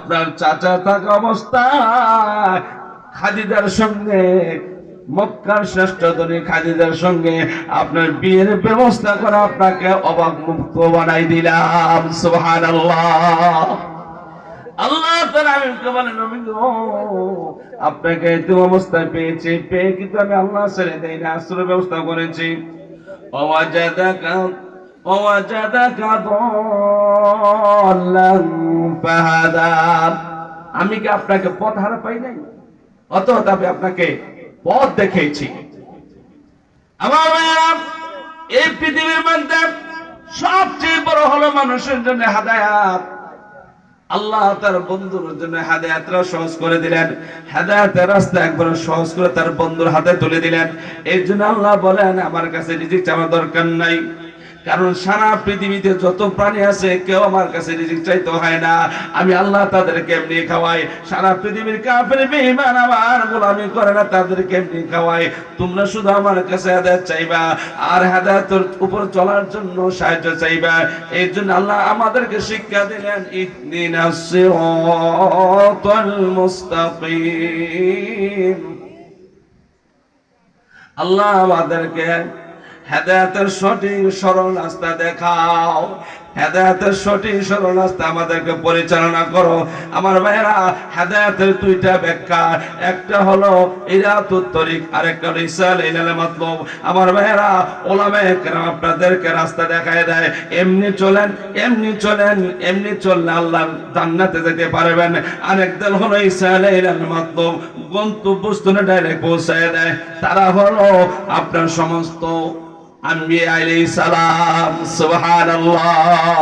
আপনার চাচা থাকা অবস্থায় খাদিজার সঙ্গে, মক্কার শ্রেষ্ঠ ধনী খাদিজার সঙ্গে আপনার বিয়ের ব্যবস্থা করে আপনাকে অবাক মুক্ত বানাই দিলাম। সুহান আল্লাহ আল্লাহ আপনাকে আমি কি আপনাকে পথ হারা পাই নাই? অত আমি আপনাকে পথ দেখেছি আমার এই পৃথিবীর মধ্যে সবচেয়ে বড় হলো মানুষের জন্য হাদায়াত। আল্লাহ তার বন্ধুর জন্য হাদায়াতরা সহজ করে দিলেন। হাদায়াতের রাস্তা একবার সহজ করে তার বন্ধুর হাতে তুলে দিলেন। এই জন্য আল্লাহ বলেন, আমার কাছে রিজিক চাওয়ার দরকার নাই। কারণ সারা পৃথিবীতে যত প্রাণী আছে, কেউ আমার কাছে রিজিক চাইতে হয় না। আমি আল্লাহ তাদেরকে এমনি খাওয়াই। সারা পৃথিবীর কাফের, বেঈমান আমার গোলামি করে না, তাদেরকে এমনি খাওয়াই। তোমরা শুধু আমার কাছে হেদায়েত চাইবা, আর হেদায়েতের উপর চলার জন্য সাহায্য চাইবা। এই জন্য আল্লাহ আমাদেরকে শিক্ষা দিলেন ইহদিনাস সিরাতাল মুস্তাকিম। আল্লাহ আমাদেরকে হেদায়তের সঠিক সরল রাস্তা দেখাও। হেদায়তের সঠিক সরল রাস্তা আমাদেরকে পরিচালনা করো। আমার ভাইয়েরা, হেদায়তের দুইটা ব্যাখ্যা। একটা হলো ইরাতুত তরিক আর একটা হলো ইসাল ইলাল মাতলুব। আমার ভাইয়েরা ওলামা একরাম আপনাদেরকে রাস্তা দেখায় দেয়। এমনি চলেন এমনি চলেন, এমনি চললে আল্লাহ জান্নাতে যেতে পারবেন। আরেক দল হলো ইসাল ইলাল মাতলুব। গন্তব্যস্থলে ডাইরেক্ট পৌঁছায় দেয়। তারা হলো আপনার সমস্ত আম্বিয়া আলাইহিস সালাম সুবহানাল্লাহ।